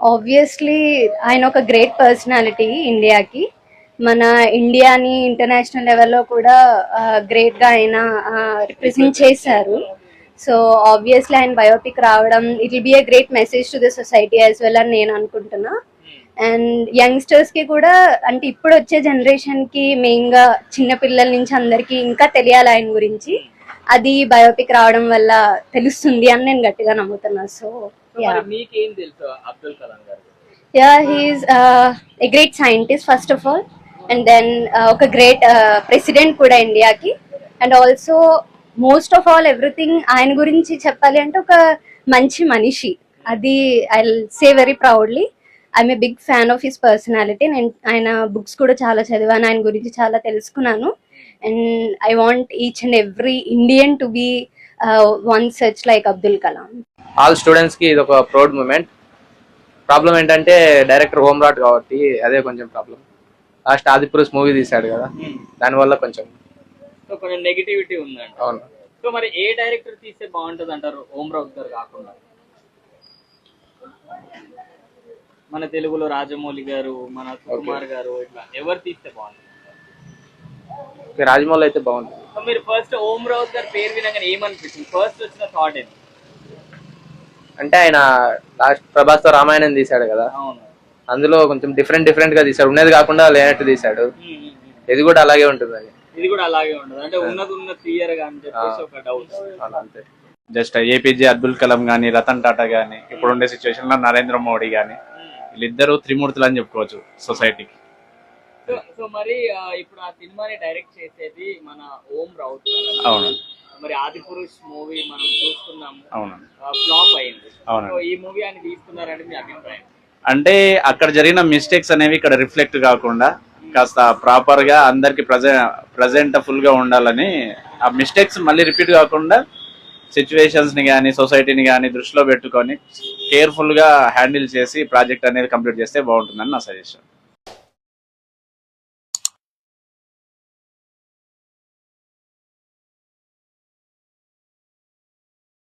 Obviously ఆయన ఒక great personality ఇండియాకి మన ఇండియాని ఇంటర్నేషనల్ లెవెల్లో కూడా గ్రేట్గా ఆయన రిప్రజెంట్ చేశారు. సో ఆబ్వియస్లీ ఆయన బయోపిక్ రావడం it will be a great message to the society as well అని నేను అనుకుంటున్నా. అండ్ యంగ్స్టర్స్కి కూడా అంటే ఇప్పుడు వచ్చే జనరేషన్కి మెయిన్గా చిన్న పిల్లల నుంచి అందరికి ఇంకా తెలియాలి ఆయన గురించి. అది బయోపిక్ రావడం వల్ల తెలుస్తుంది అని నేను గట్టిగా నమ్ముతున్నా. సో మీకేం తెలుసు Abdul Kalam garu yeah he is a great scientist first of all and then ఒక గ్రేట్ ప్రెసిడెంట్ కూడా ఇండియాకి and also most of all everything ఆయన గురించి చెప్పాలి అంటే ఒక మంచి మనిషి. అది I say very proudly I'm a big fan of his personality నేను ఆయన బుక్స్ కూడా చాలా చదివాను. ఆయన గురించి చాలా తెలుసుకున్నాను. And I want each and every Indian to be one such like Abdul Kalam all స్టూడెంట్స్కి ఇది ఒక ప్రౌడ్ మూమెంట్ ప్రాబ్లం ఏంటంటే డైరెక్టర్ హోమ్ రాట్ కాబట్టి అదే కొంచెం ప్రాబ్లం లాస్ట్ ఆదిపురుష్ మూవీ తీశాడు కదా. దానివల్ల కొంచెం. సో కొంచెం నెగిటివిటీ ఉందండి అవును. సో మరి ఏ డైరెక్టర్ తీస్తే బాగుంటది అంటారు ఓం రావు గారు కాకుండా? మన తెలుగులో రాజమౌళి గారు మన సుకుమార్ గారు ఇట్లా ఎవరు తీస్తే బాగుంటుంది? రాజమౌళి అయితే మీరు ఫస్ట్ ఓం రావు గారి పేరు వినగానే ఏమనిపించింది? ఫస్ట్ వచ్చిన థాట్ ఏంటి? అంటే ఆయన లాస్ట్ ప్రభాస్తో రామాయణం తీశాడు కదా. అవును. అందులో కొంచెం డిఫరెంట్ డిఫరెంట్గా తీశాడు. ఉన్నది కాకుండా లేనట్టు తీశాడు. ఇది కూడా అలాగే ఉంటుంది అది. ఇది కూడా అలాగే ఉండదు. అంటే ఉన్నది ఉన్న క్లియర్గా అని చెప్పేసి ఒక డౌట్ అవును, అంతే జస్ట్ ఏపీజే అబ్దుల్ కలాం కానీ రతన్ టాటా కానీ ఇప్పుడు ఉండే సిచ్యువేషన్లో నరేంద్ర మోడీ కానీ వీళ్ళిద్దరూ త్రిమూర్తులు అని చెప్పుకోవచ్చు సొసైటీకి. సో సో మరి ఇప్పుడు ఆ సినిమాని డైరెక్ట్ చేసేది మన ఓం రావుత్. అవును మరి ఆది పురుష్ మూవీ మనం చూస్తున్నాము. అవును ఫ్లాప్ అయింది. సో ఈ మూవీ ఆయన తీసుకున్నారని మీ అభిప్రాయం? అంటే అక్కడ జరిగిన మిస్టేక్స్ అనేవి ఇక్కడ రిఫ్లెక్ట్ కాకుండా కాస్త ప్రాపర్గా అందరికి ప్రజె ప్రజెంటఫుల్గా ఉండాలని ఆ మిస్టేక్స్ మళ్ళీ రిపీట్ కాకుండా సిచ్యువేషన్స్ని కానీ సొసైటీని కానీ దృష్టిలో పెట్టుకొని కేర్ఫుల్గా హ్యాండిల్ చేసి ప్రాజెక్ట్ అనేది కంప్లీట్ చేస్తే బాగుంటుందని నా సజెషన్.